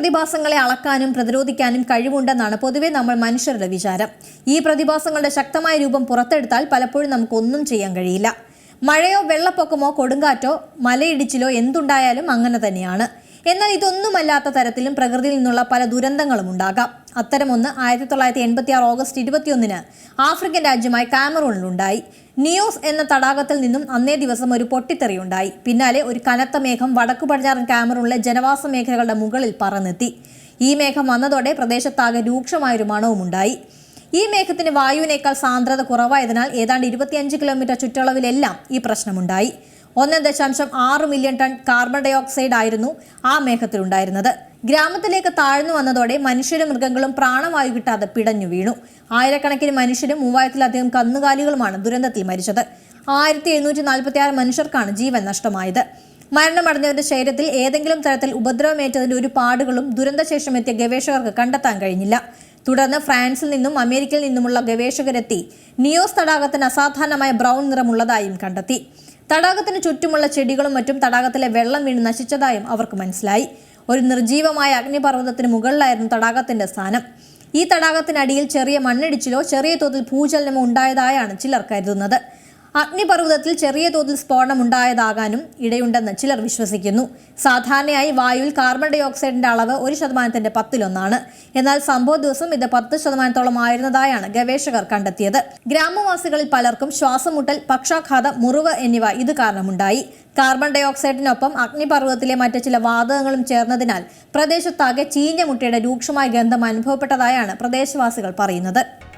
പ്രതിഭാസങ്ങളെ അളക്കാനും പ്രതിരോധിക്കാനും കഴിവുണ്ടെന്നാണ് പൊതുവെ നമ്മൾ മനുഷ്യരുടെ വിചാരം. ഈ പ്രതിഭാസങ്ങളുടെ ശക്തമായ രൂപം പുറത്തെടുത്താൽ പലപ്പോഴും നമുക്കൊന്നും ചെയ്യാൻ കഴിയില്ല. മഴയോ വെള്ളപ്പൊക്കമോ കൊടുങ്കാറ്റോ മലയിടിച്ചിലോ എന്തുണ്ടായാലും അങ്ങനെ തന്നെയാണ്. എന്നാൽ ഇതൊന്നുമല്ലാത്ത തരത്തിലും പ്രകൃതിയിൽ നിന്നുള്ള പല ദുരന്തങ്ങളും ഉണ്ടാകാം. അത്തരമൊന്ന് ആയിരത്തി തൊള്ളായിരത്തി എൺപത്തി ആറ് ഓഗസ്റ്റ് ഇരുപത്തിയൊന്നിന് ആഫ്രിക്കൻ രാജ്യമായ കാമറൂണിലുണ്ടായി. നിയോസ് എന്ന തടാകത്തിൽ നിന്നും അന്നേ ദിവസം ഒരു പൊട്ടിത്തെറിയുണ്ടായി പിന്നാലെ ഒരു കനത്ത മേഘം വടക്കു പടിഞ്ഞാറൻ കാമറൂണിലെ ജനവാസ മേഖലകളുടെ മുകളിൽ പറന്നെത്തി. ഈ മേഘം വന്നതോടെ പ്രദേശത്താകെ രൂക്ഷമായൊരു മണവുമുണ്ടായി ഈ മേഘത്തിന് വായുവിനേക്കാൾ സാന്ദ്രത കുറവായതിനാൽ ഏതാണ്ട് ഇരുപത്തിയഞ്ച് കിലോമീറ്റർ ചുറ്റളവിലെല്ലാം ഈ പ്രശ്നമുണ്ടായി. ഒന്ന് ദശാംശം ആറ് million ton carbon dioxide ആയിരുന്നു ആ മേഘത്തിലുണ്ടായിരുന്നത്. ഗ്രാമത്തിലേക്ക് താഴ്ന്നു വന്നതോടെ മനുഷ്യരും മൃഗങ്ങളും പ്രാണവായു കിട്ടാതെ പിടഞ്ഞു വീണു. ആയിരക്കണക്കിന് മനുഷ്യരും മൂവായിരത്തിലധികം കന്നുകാലികളുമാണ് ദുരന്തത്തിൽ മരിച്ചത്. ആയിരത്തി എഴുന്നൂറ്റി നാൽപ്പത്തി ആറ് മനുഷ്യർക്കാണ് ജീവൻ നഷ്ടമായത്. മരണമടഞ്ഞവരുടെ ശരീരത്തിൽ ഏതെങ്കിലും തരത്തിൽ ഉപദ്രവമേറ്റതിന്റെ ഒരു പാടുകളും ദുരന്തശേഷം എത്തിയ ഗവേഷകർക്ക് കണ്ടെത്താൻ കഴിഞ്ഞില്ല. തുടർന്ന് ഫ്രാൻസിൽ നിന്നും അമേരിക്കയിൽ നിന്നുമുള്ള ഗവേഷകരെത്തി. നിയോസ് തടാകത്തിന് അസാധാരണമായ ബ്രൗൺ നിറമുള്ളതായും കണ്ടെത്തി. തടാകത്തിന് ചുറ്റുമുള്ള ചെടികളും മറ്റും തടാകത്തിലെ വെള്ളം വീണ് നശിച്ചതായും അവർക്ക് മനസ്സിലായി. ഒരു നിർജീവമായ അഗ്നിപർവതത്തിന് മുകളിലായിരുന്നു തടാകത്തിന്റെ സ്ഥാനം. ഈ തടാകത്തിനടിയിൽ ചെറിയ മണ്ണിടിച്ചിലോ ചെറിയ തോതിൽ ഭൂചലനമോ ഉണ്ടായതായാണ് ചിലർ കരുതുന്നത്. അഗ്നിപർവതത്തിൽ ചെറിയ തോതിൽ സ്ഫോടനം ഉണ്ടായതാകാനും ഇടയുണ്ടെന്ന് ചിലർ വിശ്വസിക്കുന്നു. സാധാരണയായി വായുവിൽ കാർബൺ ഡൈ ഓക്സൈഡിന്റെ അളവ് ഒരു ശതമാനത്തിന്റെ പത്തിലൊന്നാണ്. എന്നാൽ സംഭവ ദിവസം ഇത് പത്ത് ശതമാനത്തോളം ആയിരുന്നതായാണ് ഗവേഷകർ കണ്ടെത്തിയത്. ഗ്രാമവാസികളിൽ പലർക്കും ശ്വാസമുട്ടൽ പക്ഷാഘാതം മുറിവ് എന്നിവ ഇത് കാരണമുണ്ടായി. കാർബൺ ഡൈ ഓക്സൈഡിനൊപ്പം അഗ്നിപർവതത്തിലെ മറ്റ് ചില വാതകങ്ങളും ചേർന്നതിനാൽ പ്രദേശത്താകെ ചീഞ്ഞ മുട്ടയുടെ രൂക്ഷമായ ഗന്ധം അനുഭവപ്പെട്ടതായാണ് പ്രദേശവാസികൾ പറയുന്നത്.